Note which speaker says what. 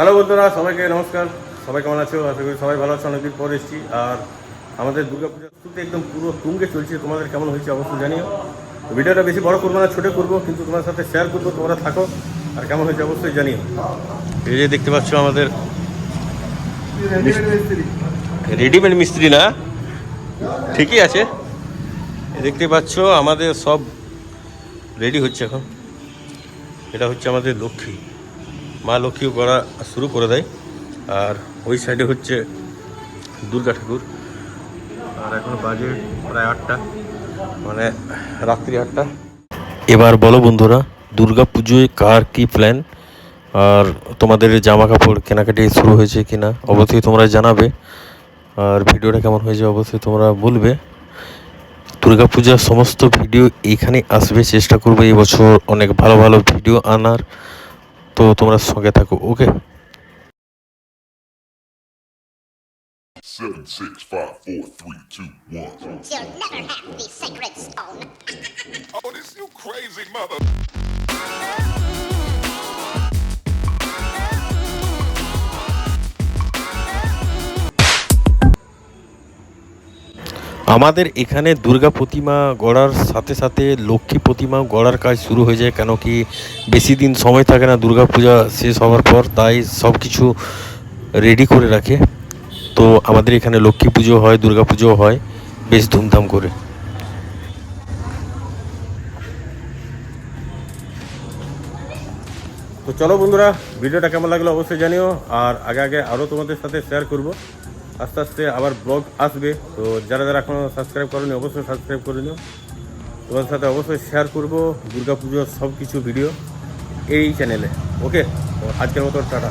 Speaker 1: Hello বন্ধুরা, সবাইকে নমস্কার। সবাই কেমন আছো? আশা করি সবাই ভালো আছো, অনেকদিন পর এসেছি। আর আমাদের দুর্গাপূজার শুরুতে একদম পুরো তুঙ্গে চলছে, তোমাদের কেমন হয়েছে অবশ্যই জানিও। ভিডিওটা বেশি বড় করব না, ছোটো করব, কিন্তু তোমার সাথে শেয়ার করব, তোমরা থাকো, আর কেমন হয়েছে অবশ্যই জানিও। এই যে দেখতে পাচ্ছ আমাদের রেডিমেড মিস্ত্রি না? ঠিকই আছে। দেখতে পাচ্ছ, আমাদের সব রেডি হচ্ছে এখন। এটা হচ্ছে আমাদের লক্ষ্মী। মা লক্ষ্মীও করা শুরু করে দেয়। আর ওই সাইডে হচ্ছে দুর্গা ঠাকুর। আর এখন বাজে প্রায় আটটা মানে রাত্রি আটটা।
Speaker 2: এবার বলো বন্ধুরা, দুর্গা পুজোয় কার কি প্ল্যান আর তোমাদের জামা কাপড় কেনাকাটি শুরু হয়েছে কি না অবশ্যই তোমরা জানাবে। আর ভিডিওটা কেমন হয়েছে অবশ্যই তোমরা বলবে। দুর্গা পূজার সমস্ত ভিডিও এইখানে আসবে। চেষ্টা করব এই বছর অনেক ভালো ভালো ভিডিও আনার। তো তোমরা সঙ্গে থাকো ওকে
Speaker 3: Seven, six, five, four, three, two, one.
Speaker 4: You'll never have the sacred stone.
Speaker 3: Oh, this you crazy mother.
Speaker 2: আমাদের এখানে দুর্গা প্রতিমা গড়ার সাথে সাথে লক্ষ্মী প্রতিমা গড়ার কাজ শুরু হয়ে যায়, কেন কি বেশি দিন সময় থাকে না, দুর্গা পূজা শেষ হওয়ার পর, তাই সব কিছু রেডি করে রাখে। তো আমাদের এখানে লক্ষ্মী পুজো হয়, দুর্গা পুজো হয়, বেশ ধুমধাম করে।
Speaker 1: তো চলো বন্ধুরা, ভিডিওটা কেমন লাগল অবশ্যই জানিও, আর আগে আগে আরও তোমাদের সাথে শেয়ার করব। আস্তে আস্তে আবার ব্লগ আসবে। তো যারা যারা এখনও সাবস্ক্রাইব করেনি অবশ্যই সাবস্ক্রাইব করে নিও। তোমার সাথে অবশ্যই শেয়ার করব দুর্গা পুজোর সব কিছু ভিডিও এই চ্যানেলে ওকে আজকের মতো টাটা।